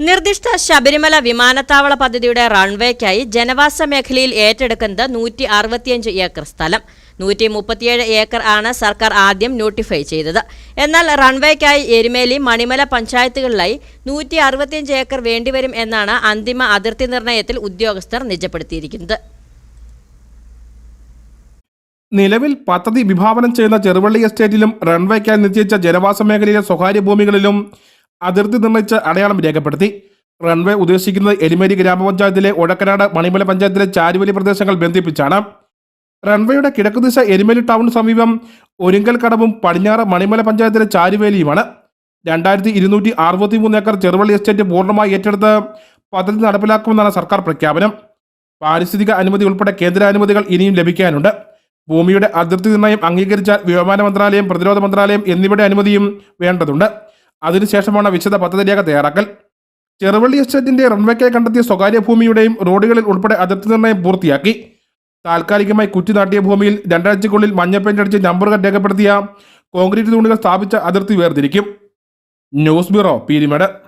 നിർദ്ദിഷ്ട ശബരിമല വിമാനത്താവള പദ്ധതിയുടെ റൺവേക്കായി ജനവാസ മേഖലയിൽ ഏറ്റെടുക്കുന്നത് നൂറ്റി അറുപത്തിയഞ്ച് ഏക്കർ സ്ഥലം. നൂറ്റി മുപ്പത്തിയേഴ് ഏക്കർ ആണ് സർക്കാർ ആദ്യം നോട്ടിഫൈ ചെയ്തത്. എന്നാൽ റൺവേക്കായി എരുമേലി മണിമല പഞ്ചായത്തുകളിലായി നൂറ്റി അറുപത്തിയഞ്ച് ഏക്കർ വേണ്ടിവരും എന്നാണ് അന്തിമ അതിർത്തി നിർണയത്തിൽ ഉദ്യോഗസ്ഥർ നിജപ്പെടുത്തിയിരിക്കുന്നത്. നിലവിൽ പദ്ധതി വിഭാവനം ചെയ്യുന്ന ചെറുവള്ളി എസ്റ്റേറ്റിലും റൺവേക്കായി നിശ്ചയിച്ച ജനവാസ മേഖലയിലെ സ്വകാര്യ ഭൂമികളിലും അതിർത്തി നിർണയിച്ച് അടയാളം രേഖപ്പെടുത്തി. റൺവേ ഉദ്ദേശിക്കുന്നത് എലിമേരി ഗ്രാമപഞ്ചായത്തിലെ ഒഴക്കനാട് മണിമല പഞ്ചായത്തിലെ ചാരുവലി പ്രദേശങ്ങൾ ബന്ധിപ്പിച്ചാണ്. റൺവേയുടെ കിഴക്കുദിശ എലിമേലി ടൗൺ സമീപം ഒരുങ്കൽ കടവും പടിഞ്ഞാറ് മണിമല പഞ്ചായത്തിലെ ചാരുവേലിയുമാണ്. രണ്ടായിരത്തി ഇരുന്നൂറ്റി അറുപത്തി മൂന്ന് ഏക്കർ ചെറുവള്ളി എസ്റ്റേറ്റ് പൂർണമായി ഏറ്റെടുത്ത് പദ്ധതി നടപ്പിലാക്കുമെന്നാണ് സർക്കാർ പ്രഖ്യാപനം. പാരിസ്ഥിതിക അനുമതി ഉൾപ്പെടെ കേന്ദ്ര അനുമതികൾ ഇനിയും ലഭിക്കാനുണ്ട്. ഭൂമിയുടെ അതിർത്തി നിർണയം അംഗീകരിച്ചാൽ വ്യോമയാന മന്ത്രാലയം പ്രതിരോധ മന്ത്രാലയം എന്നിവയുടെ അനുമതിയും വേണ്ടതുണ്ട്. അതിനുശേഷമാണ് വിശദ പദ്ധതിരേഖ തയ്യാറാക്കൽ. ചെറുവള്ളി എസ്റ്റേറ്റിന്റെ റൺവേക്കായി കണ്ടെത്തിയ സ്വകാര്യ ഭൂമിയുടെയും റോഡുകളിൽ ഉൾപ്പെടെ അതിർത്തി നിർണയം പൂർത്തിയാക്കി. താൽക്കാലികമായി കുറ്റി നാട്ടിയ ഭൂമിയിൽ രണ്ടാഴ്ചക്കുള്ളിൽ മഞ്ഞ പെയിന്റ് അടിച്ച് നമ്പറുകൾ രേഖപ്പെടുത്തിയ കോൺക്രീറ്റ് തൂണുകൾ സ്ഥാപിച്ച അതിർത്തി വേർതിരിക്കും. News bureau Peermade.